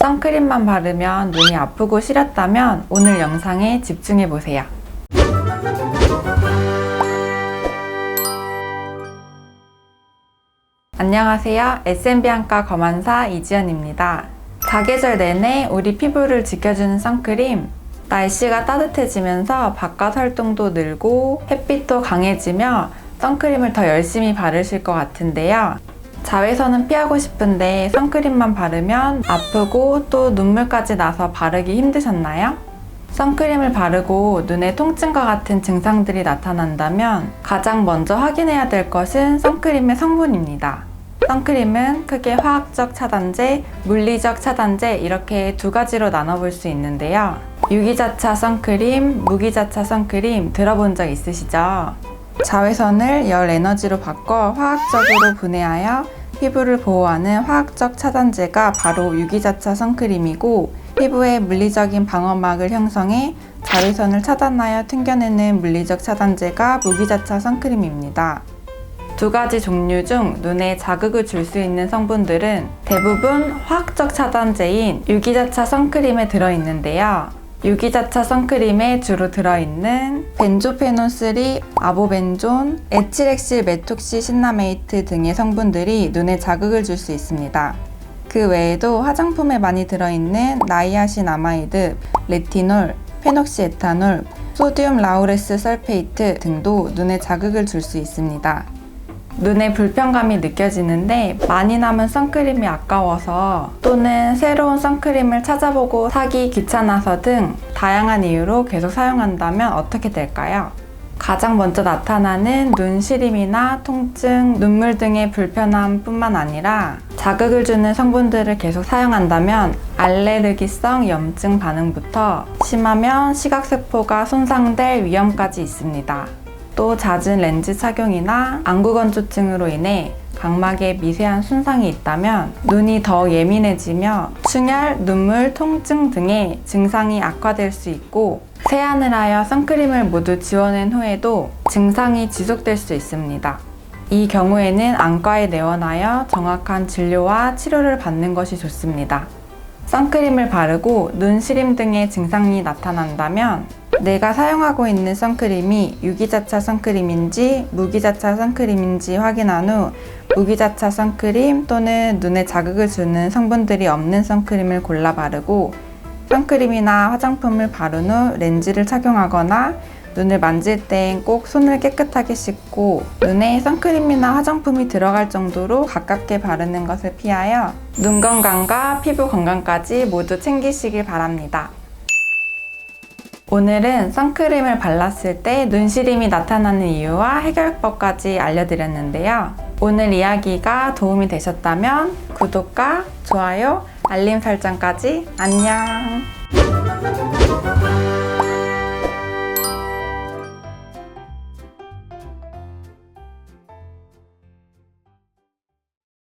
선크림만 바르면 눈이 아프고 시렸다면 오늘 영상에 집중해 보세요. 안녕하세요. 한과 검안사 이지연입니다. 사계절 내내 우리 피부를 지켜주는 선크림. 날씨가 따뜻해지면서 바깥 활동도 늘고 햇빛도 강해지며 선크림을 더 열심히 바르실 것 같은데요. 자외선은 피하고 싶은데 선크림만 바르면 아프고 또 눈물까지 나서 바르기 힘드셨나요? 선크림을 바르고 눈에 통증과 같은 증상들이 나타난다면 가장 먼저 확인해야 될 것은 선크림의 성분입니다. 선크림은 크게 화학적 차단제, 물리적 차단제 이렇게 두 가지로 나눠볼 수 있는데요. 유기자차 선크림, 무기자차 선크림 들어본 적 있으시죠? 자외선을 열 에너지로 바꿔 화학적으로 분해하여 피부를 보호하는 화학적 차단제가 바로 유기자차 선크림이고 피부에 물리적인 방어막을 형성해 자외선을 차단하여 튕겨내는 물리적 차단제가 무기자차 선크림입니다. 두 가지 종류 중 눈에 자극을 줄 수 있는 성분들은 대부분 화학적 차단제인 유기자차 선크림에 들어있는데요. 유기자차 선크림에 주로 들어있는 벤조페논 3, 아보벤존, 에틸엑실 메톡시 신나메이트 등의 성분들이 눈에 자극을 줄 수 있습니다. 그 외에도 화장품에 많이 들어있는 나이아신 아마이드, 레티놀, 페녹시에탄올, 소디움 라우레스 설페이트 등도 눈에 자극을 줄 수 있습니다. 눈에 불편감이 느껴지는데 많이 남은 선크림이 아까워서 또는 새로운 선크림을 찾아보고 사기 귀찮아서 등 다양한 이유로 계속 사용한다면 어떻게 될까요? 가장 먼저 나타나는 눈 시림이나 통증, 눈물 등의 불편함 뿐만 아니라 자극을 주는 성분들을 계속 사용한다면 알레르기성 염증 반응부터 심하면 시각세포가 손상될 위험까지 있습니다. 또 잦은 렌즈 착용이나 안구 건조증으로 인해 각막에 미세한 손상이 있다면 눈이 더 예민해지며 충혈, 눈물, 통증 등의 증상이 악화될 수 있고 세안을 하여 선크림을 모두 지워낸 후에도 증상이 지속될 수 있습니다. 이 경우에는 안과에 내원하여 정확한 진료와 치료를 받는 것이 좋습니다. 선크림을 바르고 눈 시림 등의 증상이 나타난다면 내가 사용하고 있는 선크림이 유기자차 선크림인지 무기자차 선크림인지 확인한 후 무기자차 선크림 또는 눈에 자극을 주는 성분들이 없는 선크림을 골라 바르고 선크림이나 화장품을 바른 후 렌즈를 착용하거나 눈을 만질 땐 꼭 손을 깨끗하게 씻고 눈에 선크림이나 화장품이 들어갈 정도로 가깝게 바르는 것을 피하여 눈 건강과 피부 건강까지 모두 챙기시길 바랍니다. 오늘은 선크림을 발랐을 때 눈시림이 나타나는 이유와 해결법까지 알려드렸는데요. 오늘 이야기가 도움이 되셨다면 구독과 좋아요, 알림 설정까지 안녕!